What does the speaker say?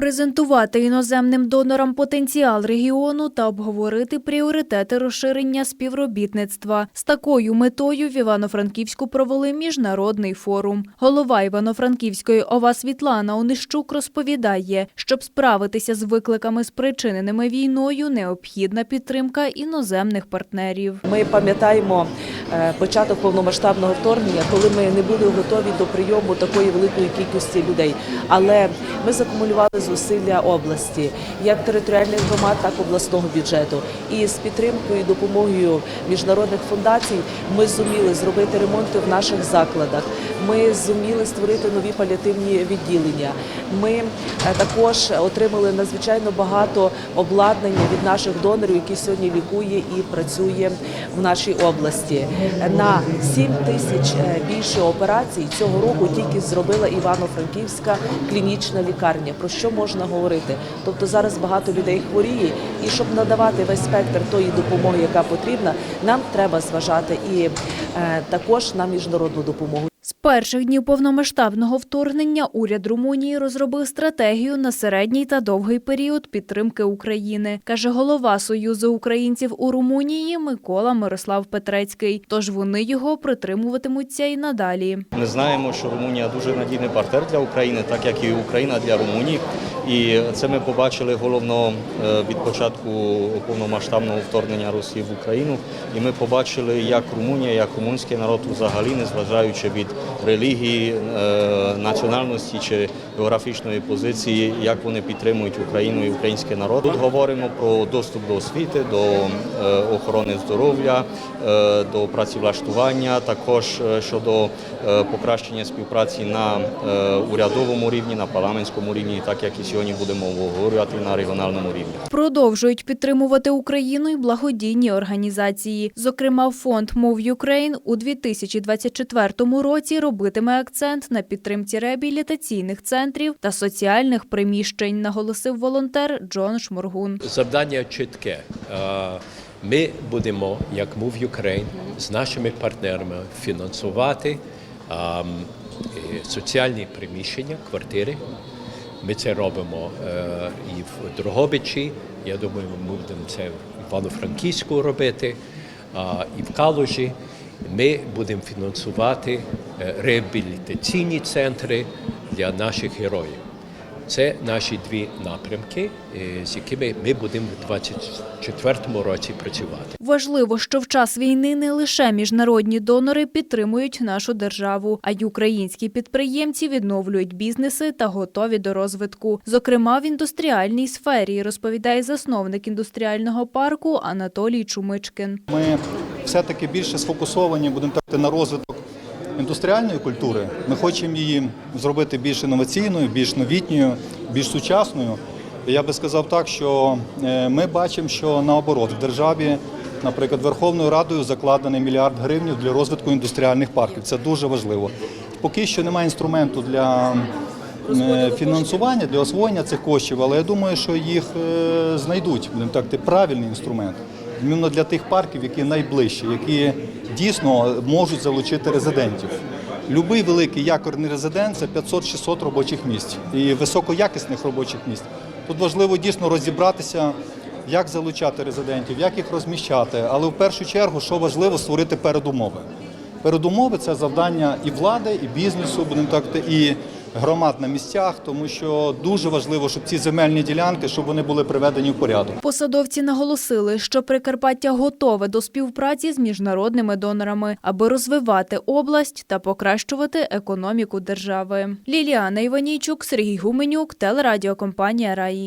презентувати іноземним донорам потенціал регіону та обговорити пріоритети розширення співробітництва. З такою метою в Івано-Франківську провели міжнародний форум. Голова Івано-Франківської ОВА Світлана Онищук розповідає, щоб справитися з викликами, спричиненими війною, необхідна підтримка іноземних партнерів. Ми пам'ятаємо е, початок повномасштабного вторгнення, коли ми не були готові до прийому такої великої кількості людей. Але ми закумулювали зусилля області, як територіальних громад, так і обласного бюджету. І з підтримкою і допомогою міжнародних фундацій ми зуміли зробити ремонти в наших закладах. Ми зуміли створити нові паліативні відділення. Ми е, також отримали надзвичайно багато обладнання від наших донорів, які сьогодні лікує і працює в нашій області. На 7 тисяч е, більше операцій цього року тільки зробила Івано-Франківська клінічна лікарня. Про що можна говорити? Тобто зараз багато людей хворіє, і щоб надавати весь спектр тої допомоги, яка потрібна, нам треба зважати і е, також на міжнародну допомогу. Перших днів повномасштабного вторгнення уряд Румунії розробив стратегію на середній та довгий період підтримки України, каже голова Союзу українців у Румунії Микола Мирослав Петрецький. Тож вони його притримуватимуться і надалі. Ми знаємо, що Румунія дуже надійний партнер для України, так як і Україна для Румунії. І це ми побачили головно е, від початку повномасштабного вторгнення Росії в Україну. І ми побачили, як Румунія, як румунський народ взагалі, незважаючи від релігії, е, національності чи географічної позиції, як вони підтримують Україну і український народ. Тут говоримо про доступ до освіти, до е, охорони здоров'я, до працевлаштування, також щодо покращення співпраці на урядовому рівні, на парламентському рівні, так як і сьогодні будемо обговорювати на регіональному рівні. Продовжують підтримувати Україну й благодійні організації. Зокрема, фонд Move Ukraine у 2024 році робитиме акцент на підтримці реабілітаційних центрів та соціальних приміщень, наголосив волонтер Джон Шморгун. Завдання чітке. Е, Ми будемо, як Move Ukraine, з нашими партнерами фінансувати ем, соціальні приміщення, квартири. Ми це робимо е, і в Дрогобичі. Я думаю, ми будемо це в Івано-Франківську робити, і в Калужі. Ми будемо фінансувати е, реабілітаційні центри для наших героїв. Це наші дві напрямки, е, з якими ми будемо в 2024 році працювати. Важливо, що в час війни не лише міжнародні донори підтримують нашу державу, а й українські підприємці відновлюють бізнеси та готові до розвитку. Зокрема, в індустріальній сфері, розповідає засновник індустріального парку Анатолій Чумичкин. Ми все-таки більше сфокусовані, будемо так на розвиток індустріальної культури. Ми хочемо її зробити більш інноваційною, більш новітньою, більш сучасною. Я би сказав так, що е, ми бачимо, що наоборот в державі, наприклад, Верховною Радою закладений мільярд гривень для розвитку індустріальних парків. Це дуже важливо. Поки що немає інструменту для е, фінансування, для освоєння цих коштів, але я думаю, що їх е, знайдуть, будемо так, правильний інструмент. Іменно для тих парків, які найближчі, які дійсно можуть залучити резидентів. Любий великий якорний резидент це 500-600 робочих місць і високоякісних робочих місць. Тут важливо дійсно розібратися, як залучати резидентів, як їх розміщати, але в першу чергу, що важливо, створити передумови. Передумови це завдання і влади, і бізнесу, будемо так і громад на місцях, тому що дуже важливо, щоб ці земельні ділянки, щоб вони були приведені в порядок. Посадовці наголосили, що Прикарпаття готове до співпраці з міжнародними донорами, аби розвивати область та покращувати економіку держави. Ліліана Іванійчук, Сергій Гуменюк, телерадіокомпанія Раї.